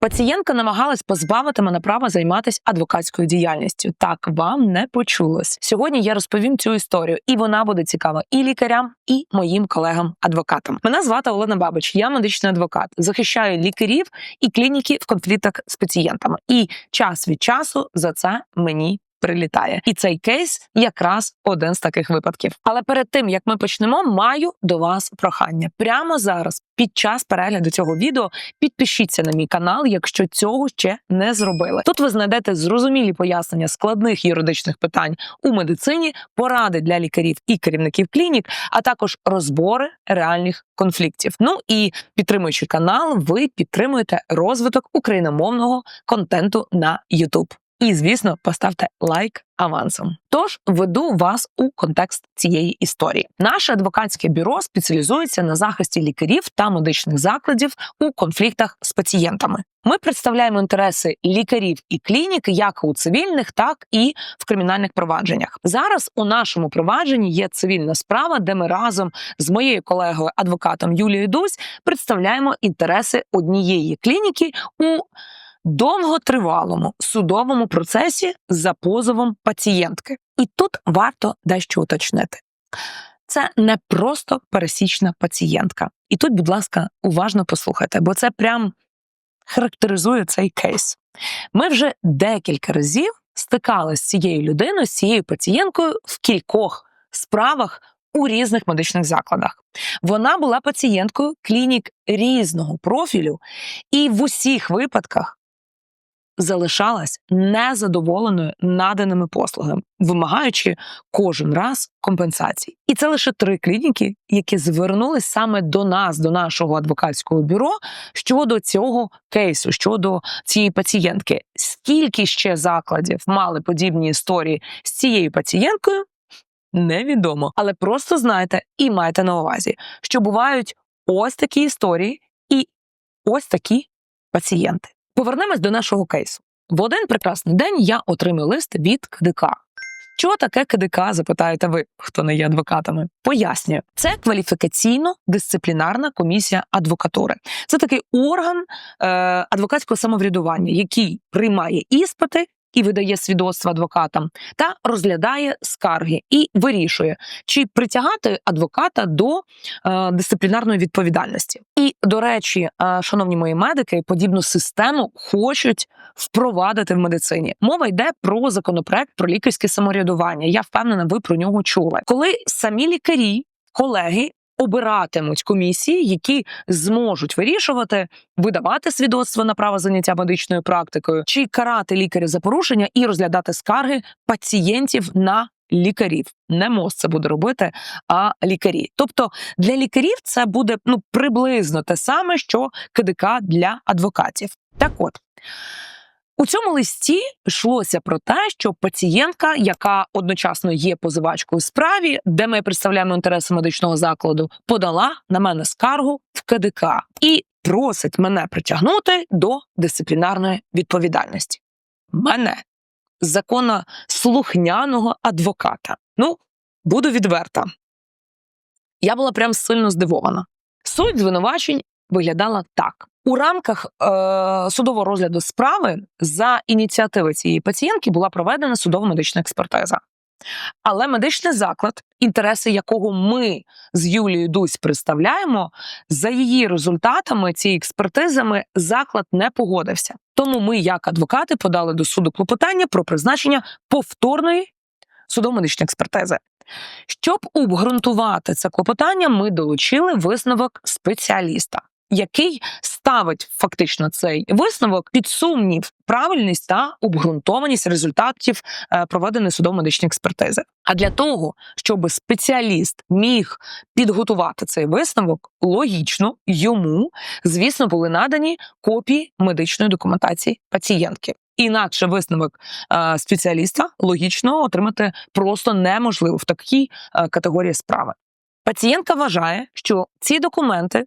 Пацієнтка намагалась позбавити мене права займатися адвокатською діяльністю. Так вам не почулось. Сьогодні я розповім цю історію, і вона буде цікава і лікарям, і моїм колегам-адвокатам. Мене звати Олена Бабич, я медичний адвокат, захищаю лікарів і клініки в конфліктах з пацієнтами. І час від часу за це мені. Прилітає, і цей кейс якраз один з таких випадків. Але перед тим як ми почнемо, маю до вас прохання прямо зараз, під час перегляду цього відео, підпишіться на мій канал, якщо цього ще не зробили. Тут ви знайдете зрозумілі пояснення складних юридичних питань у медицині, поради для лікарів і керівників клінік, а також розбори реальних конфліктів. Ну і підтримуючи канал, ви підтримуєте розвиток україномовного контенту на YouTube. І, звісно, поставте лайк авансом. Тож веду вас у контекст цієї історії. Наше адвокатське бюро спеціалізується на захисті лікарів та медичних закладів у конфліктах з пацієнтами. Ми представляємо інтереси лікарів і клінік як у цивільних, так і в кримінальних провадженнях. Зараз у нашому провадженні є цивільна справа, де ми разом з моєю колегою адвокатом Юлією Дусь представляємо інтереси однієї клініки у довготривалому судовому процесі за позовом пацієнтки. І тут варто дещо уточнити. Це не просто пересічна пацієнтка. І тут, будь ласка, уважно послухайте, бо це прям характеризує цей кейс. Ми вже декілька разів стикалися з цією людиною, з цією пацієнткою в кількох справах у різних медичних закладах. Вона була пацієнткою клінік різного профілю, і в усіх випадках залишалась незадоволеною наданими послугами, вимагаючи кожен раз компенсацій. І це лише три клініки, які звернулись саме до нас, до нашого адвокатського бюро щодо цього кейсу, щодо цієї пацієнтки. Скільки ще закладів мали подібні історії з цією пацієнткою? Невідомо, але просто знайте і майте на увазі, що бувають ось такі історії і ось такі пацієнти. Повернемось до нашого кейсу. В один прекрасний день я отримую лист від КДК. Що таке КДК? Запитаєте ви, хто не є адвокатами? Пояснюю, це кваліфікаційно-дисциплінарна комісія адвокатури. Це такий орган е, адвокатського самоврядування, який приймає іспити і видає свідоцтва адвокатам, та розглядає скарги і вирішує, чи притягати адвоката до е, дисциплінарної відповідальності. І до речі, е, шановні мої медики, подібну систему хочуть впровадити в медицині. Мова йде про законопроект про лікарське самоврядування. Я впевнена, ви про нього чули, коли самі лікарі, колеги обиратимуть комісії, які зможуть вирішувати, видавати свідоцтво на право заняття медичною практикою, чи карати лікаря за порушення і розглядати скарги пацієнтів на лікарів. Не МОЗ це буде робити, а лікарі. Тобто для лікарів це буде ну приблизно те саме, що КДК для адвокатів. Так от. У цьому листі йшлося про те, що пацієнтка, яка одночасно є позивачкою справі, де ми представляємо інтереси медичного закладу, подала на мене скаргу в КДК і просить мене притягнути до дисциплінарної відповідальності. Мене законослухняного адвоката. Ну, буду відверта. Я була прям сильно здивована. Суть звинувачень виглядала так: у рамках е, судового розгляду справи за ініціативи цієї пацієнтки була проведена судово-медична експертиза. Але медичний заклад, інтереси якого ми з Юлією Дусь представляємо, за її результатами цієї експертизами заклад не погодився. Тому ми, як адвокати, подали до суду клопотання про призначення повторної судово-медичної експертизи. Щоб обґрунтувати це клопотання, ми долучили висновок спеціаліста, який ставить фактично цей висновок під сумнів правильність та обґрунтованість результатів е, проведеної судово-медичної експертизи. А для того, щоб спеціаліст міг підготувати цей висновок, логічно йому, звісно, були надані копії медичної документації пацієнтки. Інакше висновок е, спеціаліста логічно отримати просто неможливо в такій е, категорії справи. Пацієнтка вважає, що ці документи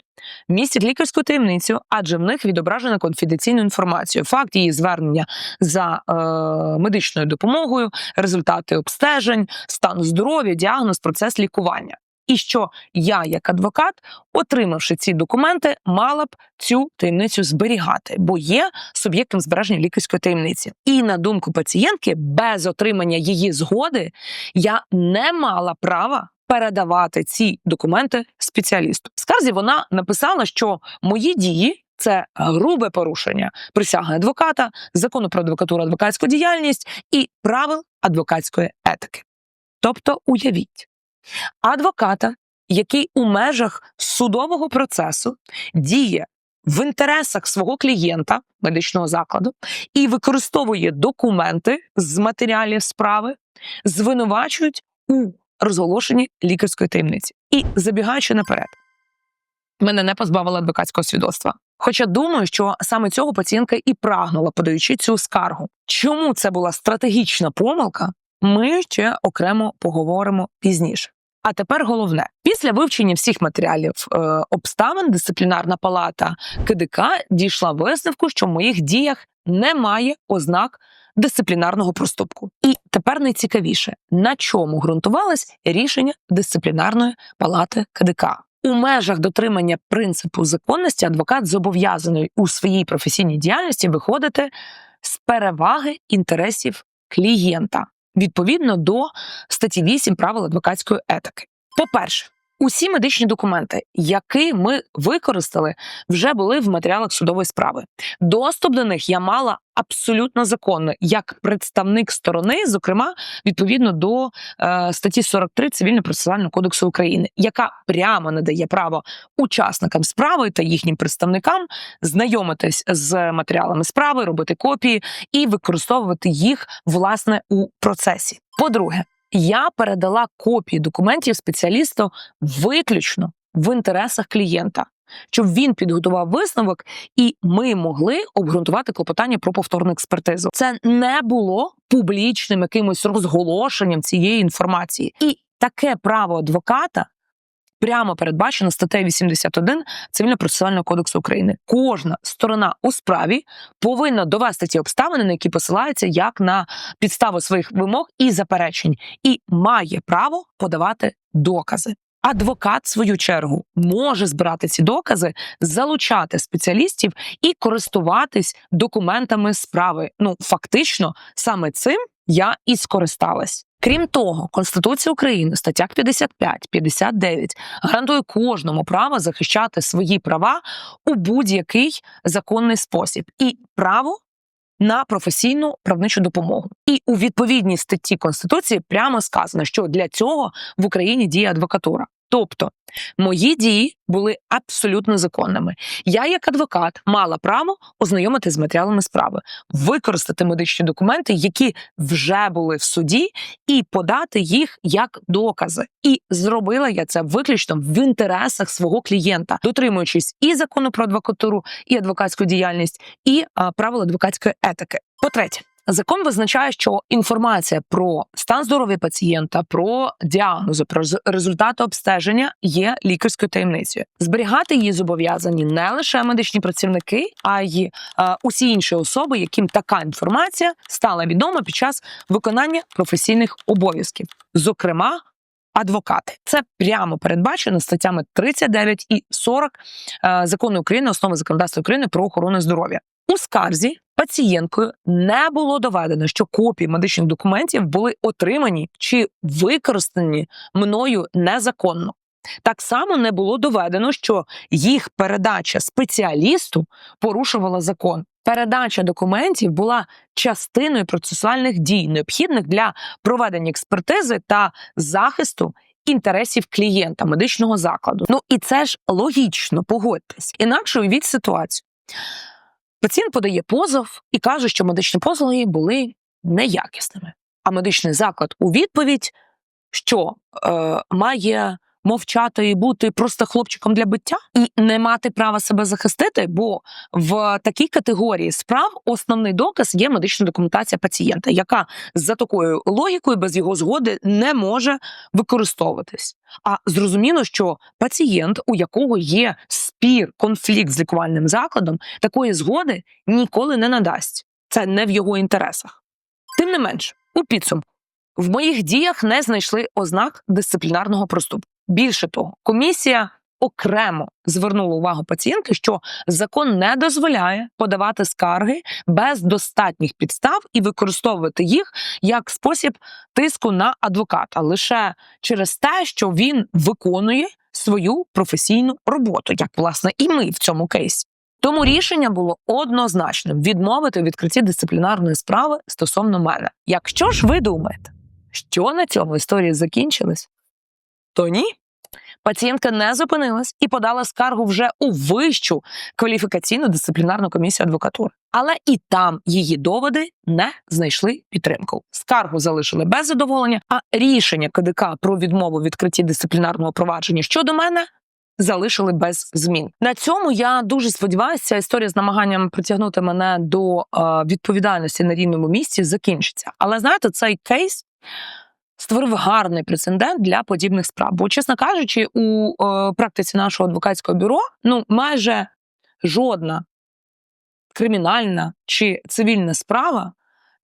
містять лікарську таємницю, адже в них відображена конфіденційну інформацію, факт її звернення за е, медичною допомогою, результати обстежень, стан здоров'я, діагноз, процес лікування. і що я, як адвокат, отримавши ці документи, мала б цю таємницю зберігати, бо є суб'єктом збереження лікарської таємниці. І на думку пацієнтки, без отримання її згоди я не мала права. Передавати ці документи спеціалісту. В скарзі вона написала, що мої дії це грубе порушення присяги адвоката, закону про адвокатуру, адвокатську діяльність і правил адвокатської етики. Тобто, уявіть, адвоката, який у межах судового процесу діє в інтересах свого клієнта медичного закладу і використовує документи з матеріалів справи, звинувачують у розголошенні лікарської таємниці. І забігаючи наперед, мене не позбавили адвокатського свідоцтва. Хоча думаю, що саме цього пацієнтка і прагнула, подаючи цю скаргу. Чому це була стратегічна помилка? Ми ще окремо поговоримо пізніше. А тепер головне: після вивчення всіх матеріалів е, обставин, дисциплінарна палата КДК дійшла висновку, що в моїх діях немає ознак дисциплінарного проступку. І тепер найцікавіше, на чому ґрунтувалось рішення дисциплінарної палати КДК. У межах дотримання принципу законності адвокат зобов'язаний у своїй професійній діяльності виходити з переваги інтересів клієнта відповідно до статті 8 правил адвокатської етики. По-перше, усі медичні документи, які ми використали, вже були в матеріалах судової справи. Доступ до них я мала абсолютно законно, як представник сторони, зокрема відповідно до е, статті 43 Цивільно-процесуального кодексу України, яка прямо надає право учасникам справи та їхнім представникам знайомитись з матеріалами справи, робити копії і використовувати їх власне у процесі. По-друге, я передала копії документів спеціалісту виключно в інтересах клієнта, щоб він підготував висновок, і ми могли обґрунтувати клопотання про повторну експертизу. Це не було публічним якимось розголошенням цієї інформації, і таке право адвоката. Прямо передбачено статтею 81 Цивільно-процесуального кодексу України. Кожна сторона у справі повинна довести ті обставини, на які посилається як на підставу своїх вимог і заперечень, і має право подавати докази. Адвокат, в свою чергу, може збирати ці докази, залучати спеціалістів і користуватись документами справи. Ну, фактично, саме цим я і скористалась. Крім того, Конституція України, стаття 55, 59 гарантує кожному право захищати свої права у будь-який законний спосіб і право на професійну правничу допомогу. І у відповідній статті Конституції прямо сказано, що для цього в Україні діє адвокатура. Тобто мої дії були абсолютно законними. Я, як адвокат, мала право ознайомити з матеріалами справи, використати медичні документи, які вже були в суді, і подати їх як докази. І зробила я це виключно в інтересах свого клієнта, дотримуючись і закону про адвокатуру, і адвокатську діяльність, і правил адвокатської етики. По третє. Закон визначає, що інформація про стан здоров'я пацієнта, про діагнози, про результати обстеження є лікарською таємницею. Зберігати її зобов'язані не лише медичні працівники, а й е, усі інші особи, яким така інформація стала відома під час виконання професійних обов'язків, зокрема. Адвокати це прямо передбачено статтями 39 і 40 е, закону України, основи законодавства України про охорону здоров'я. У скарзі пацієнткою не було доведено, що копії медичних документів були отримані чи використані мною незаконно. Так само не було доведено, що їх передача спеціалісту порушувала закон. Передача документів була частиною процесуальних дій, необхідних для проведення експертизи та захисту інтересів клієнта медичного закладу. Ну і це ж логічно, погодьтесь. Інакше уявіть ситуацію. Пацієнт подає позов і каже, що медичні послуги були неякісними. А медичний заклад у відповідь, що е, має мовчати і бути просто хлопчиком для биття і не мати права себе захистити, бо в такій категорії справ основний доказ є медична документація пацієнта, яка за такою логікою без його згоди не може використовуватись. А зрозуміло, що пацієнт, у якого є спір, конфлікт з лікувальним закладом, такої згоди ніколи не надасть. Це не в його інтересах. Тим не менш, у підсумку, в моїх діях не знайшли ознак дисциплінарного проступку. Більше того, комісія окремо звернула увагу пацієнтки, що закон не дозволяє подавати скарги без достатніх підстав і використовувати їх як спосіб тиску на адвоката лише через те, що він виконує свою професійну роботу, як власне і ми в цьому кейсі. Тому рішення було однозначним відмовити у відкритті дисциплінарної справи стосовно мене. Якщо ж ви думаєте, що на цьому історії закінчилась, то ні. Пацієнтка не зупинилась і подала скаргу вже у вищу кваліфікаційну дисциплінарну комісію адвокатури. Але і там її доводи не знайшли підтримку. Скаргу залишили без задоволення, а рішення КДК про відмову відкритті дисциплінарного провадження щодо мене залишили без змін. На цьому я дуже сподіваюся, історія з намаганням притягнути мене до е, відповідальності на рівному місці закінчиться. Але знаєте, цей кейс створив гарний прецедент для подібних справ. Бо, чесно кажучи, у е, практиці нашого адвокатського бюро ну майже жодна кримінальна чи цивільна справа.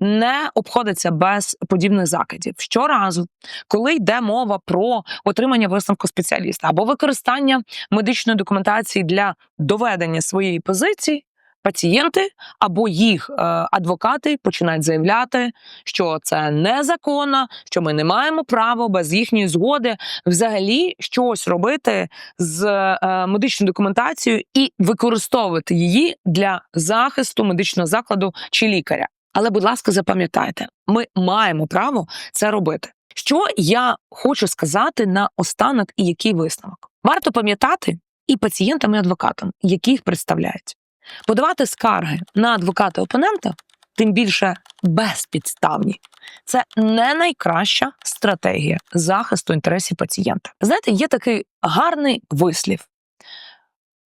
Не обходиться без подібних закидів. Щоразу, коли йде мова про отримання висновку спеціаліста або використання медичної документації для доведення своєї позиції, пацієнти або їх е, адвокати починають заявляти, що це незаконно, що ми не маємо права без їхньої згоди взагалі щось робити з е, медичною документацією і використовувати її для захисту медичного закладу чи лікаря. Але, будь ласка, запам'ятайте, ми маємо право це робити. Що я хочу сказати на останок і який висновок? Варто пам'ятати і пацієнтам, і адвокатам, які їх представляють. Подавати скарги на адвоката опонента, тим більше безпідставні, це не найкраща стратегія захисту інтересів пацієнта. Знаєте, є такий гарний вислів,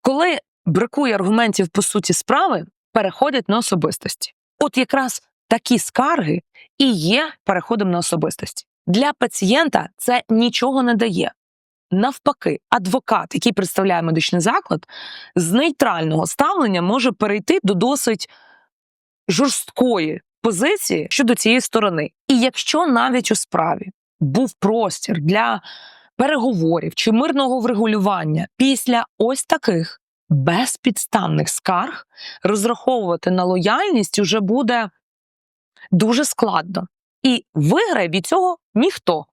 коли бракує аргументів по суті справи, переходять на особистості. От якраз такі скарги і є переходом на особистості. Для пацієнта це нічого не дає. Навпаки, адвокат, який представляє медичний заклад, з нейтрального ставлення може перейти до досить жорсткої позиції щодо цієї сторони. І якщо навіть у справі був простір для переговорів чи мирного врегулювання після ось таких безпідставних скарг, розраховувати на лояльність уже буде дуже складно. І виграє від цього ніхто,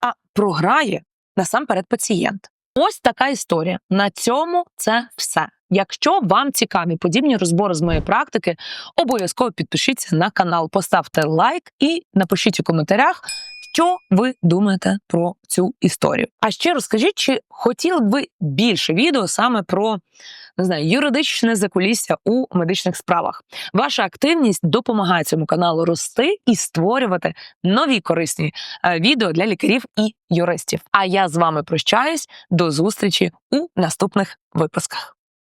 а програє насамперед пацієнт. Ось така історія. На цьому це все. Якщо вам цікаві подібні розбори з моєї практики, обов'язково підпишіться на канал, поставте лайк і напишіть у коментарях, що ви думаєте про цю історію. А ще розкажіть, чи хотіли б ви більше відео саме про не знаю, юридичне закулісся у медичних справах. Ваша активність допомагає цьому каналу рости і створювати нові корисні е, відео для лікарів і юристів. А я з вами прощаюсь до зустрічі у наступних випусках.